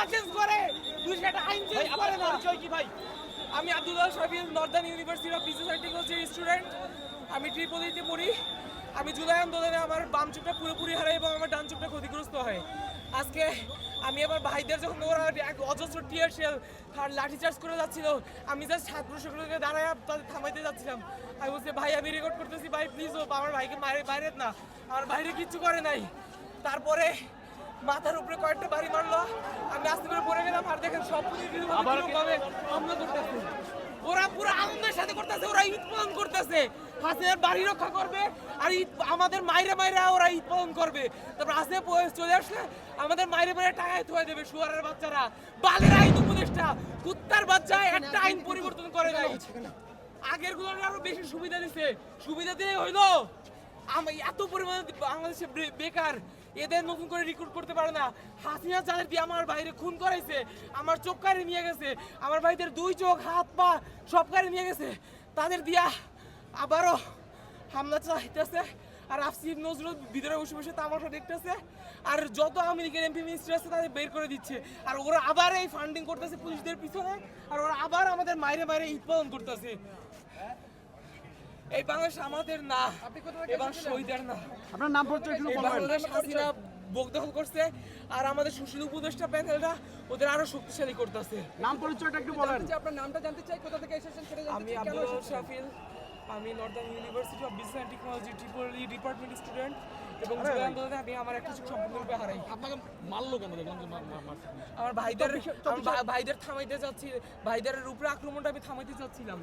আইন চেঞ্জ করে না। পরিচয় কি ভাই? আমি Abdullah Shafiul Northern University of Business and টেকনোলজির স্টুডেন্ট আমি ট্রিপলিতে পড়ি। আমি জুলাই আন্দোলনে আমার বাম চোখটা পুরোপুরি হারাই এবং আমার ডান চোখটা ক্ষতিগ্রস্ত হয়। আজকে আমি আমার ভাইদের যখন ওরা এক অজস্র টিয়ার শেল আর লাঠি চার্জ করে যাচ্ছিল আমি জাস্ট ছাত্র সংগঠনকে দাঁড়ায় তাদের থামাইতে যাচ্ছিলাম। আমি বলছি ভাই আমি রেকর্ড করতেছি ভাই প্লিজ ও আমার ভাইকে বাইরে বাইরে না। আমার বাইরে কিচ্ছু করে নাই। তারপরে মাথার উপরে কয়েকটা বাড়ি মারলো আমি আস্তে করে পড়ে গেলাম আর দেখেন সব পুলিশ আবার ভাবে হামলা করতেছে ওরা পুরো আনন্দের সাথে করতেছে ওরা ঈদ পালন করতেছে। হাসিনার বাড়ি রক্ষা করবে আর ঈদ আমাদের মাইরে মাইরে ওরা ঈদ পালন করবে। তারপর হাসিনা চলে আসলে আমাদের মাইরে মাইরে টাকায় থয়ে দেবে শুয়ারের বাচ্চারা। বালের আইন উপদেষ্টা কুত্তার বাচ্চা একটা আইন পরিবর্তন করে নাই। আগেরগুলো আরও বেশি সুবিধা দিছে। সুবিধা দিয়ে হইল। আমি এত পরিমাণে বাংলাদেশে বেকার, এদের নতুন করে রিক্রুট করতে পারে না। হাসিনা দিয়ে আমার বাইরে খুন করাইছে, আমার চোখ কারে নিয়ে গেছে, আমার ভাইদের দুই চোখ, হাত, পা সব কারে নিয়ে গেছে। তাদের দিয়া আবারও হামলা চালাইতেছে, আর আফসিফ নজরুল ভিতরে বসে বসে তামাশা দেখতেছে, আর যত আমেরিকান এমপি মিনিস্টার আছে তাদের বের করে দিচ্ছে। আর ওরা আবার এই ফান্ডিং করতেছে পুলিশদের পিছনে, আর ওরা আবার আমাদের মাইরে মাইরে পালন করতেছে। এই বাংলাদেশ আমাদের না এবং শহীদের না। আপনার নাম পরিচয় একটু বলবেন। বাংলাদেশ হাসিনা বোক দখল করছে আর আমাদের সুশীল উপদেষ্টা প্যানেলটা ওদের আরও শক্তিশালী করতেছে। নাম পরিচয়টা একটু বলেন। আপনার নামটা জানতে চাই কোথা থেকে এসেছেন সেটা আমি আব্দুল শাফিল আমি Northern University of Business and Technology triple department student এবং জুলাই আন্দোলনে আমি আমার একটা চোখ সম্পূর্ণরূপে হারাই। আপনাকে মারলো কেন দেখলাম যে মার- মার- মারছে। আমার ভাইদের ভাইদের থামাইতে চাচ্ছি ভাইদের উপরে আক্রমণটা আমি থামাইতে চাচ্ছিলাম